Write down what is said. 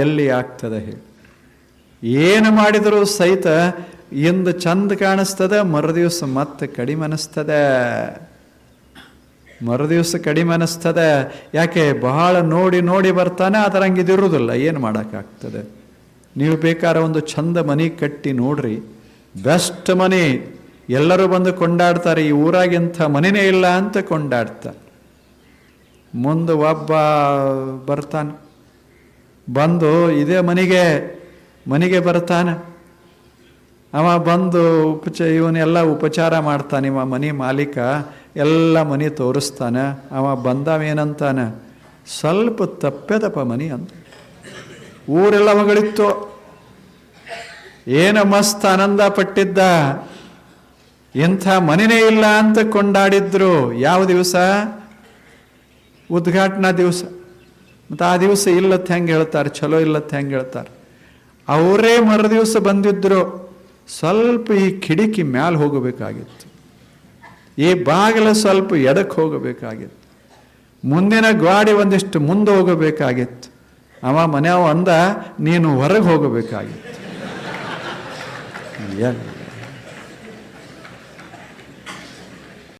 ಎಲ್ಲಿ ಆಗ್ತದೆ ಹೇಳಿ. ಏನು ಮಾಡಿದರೂ ಸಹಿತ ಇಂದು ಚಂದ ಕಾಣಿಸ್ತದೆ, ಮರುದಿವಸ ಮತ್ತೆ ಕಡಿಮೆ ಅನಿಸ್ತದೆ. ಮರುದಿವಸ ಕಡಿಮೆ ಅನಿಸ್ತದೆ. ಯಾಕೆ? ಬಹಳ ನೋಡಿ ನೋಡಿ ಬರ್ತಾನೆ ಅದರ ಹಂಗಿದಿರುವುದಿಲ್ಲ ಏನು ಮಾಡೋಕ್ಕಾಗ್ತದೆ? ನೀವು ಬೇಕಾದ್ರೆ ಒಂದು ಚಂದ ಮನೆ ಕಟ್ಟಿ ನೋಡ್ರಿ. ಬೆಸ್ಟ್ ಮನೆ. ಎಲ್ಲರೂ ಬಂದು ಕೊಂಡಾಡ್ತಾರೆ. ಈ ಊರಾಗಿಂಥ ಮನೆಯೇ ಇಲ್ಲ ಅಂತ ಕೊಂಡಾಡ್ತಾರೆ. ಮುಂದೆ ಒಬ್ಬ ಬರ್ತಾನೆ. ಬಂದು ಇದೇ ಮನೆಗೆ ಮನೆಗೆ ಬರ್ತಾನೆ. ಅವ ಬಂದು ಉಪಚ, ಇವನ್ನೆಲ್ಲ ಉಪಚಾರ ಮಾಡ್ತಾನೆ ಇವ ಮನೆ ಮಾಲೀಕ. ಎಲ್ಲ ಮನೆ ತೋರಿಸ್ತಾನೆ. ಅವ ಬಂದವೇನಂತಾನೆ? ಸ್ವಲ್ಪ ತಪ್ಪೆದಪ್ಪ ಮನೆ ಅಂತ. ಊರೆಲ್ಲ ಮಗಳಿತ್ತು ಏನು ಮಸ್ತ್ ಆನಂದ ಪಟ್ಟಿದ್ದ? ಇಂಥ ಮನೆಯೇ ಇಲ್ಲ ಅಂತ ಕೊಂಡಾಡಿದ್ರು. ಯಾವ ದಿವಸ? ಉದ್ಘಾಟನಾ ದಿವಸ. ಮತ್ತು ಆ ದಿವಸ ಇಲ್ಲತ್ ಹೆಂಗೆ ಹೇಳ್ತಾರೆ? ಚಲೋ ಇಲ್ಲತ್ ಹೆಂಗೆ ಹೇಳ್ತಾರೆ? ಅವರೇ ಮರು ದಿವಸ ಬಂದಿದ್ದರು ಸ್ವಲ್ಪ ಈ ಕಿಡಿಕಿ ಮ್ಯಾಲೆ ಹೋಗಬೇಕಾಗಿತ್ತು. ಈ ಬಾಗಿಲು ಸ್ವಲ್ಪ ಎಡಕ್ಕೆ ಹೋಗಬೇಕಾಗಿತ್ತು. ಮುಂದಿನ ಗ್ವಾಡಿ ಒಂದಿಷ್ಟು ಮುಂದೆ ಹೋಗಬೇಕಾಗಿತ್ತು. ಅವ ಮನೆಯವ ಅಂದ, ನೀನು ಹೊರಗೆ ಹೋಗಬೇಕಾಗಿತ್ತು.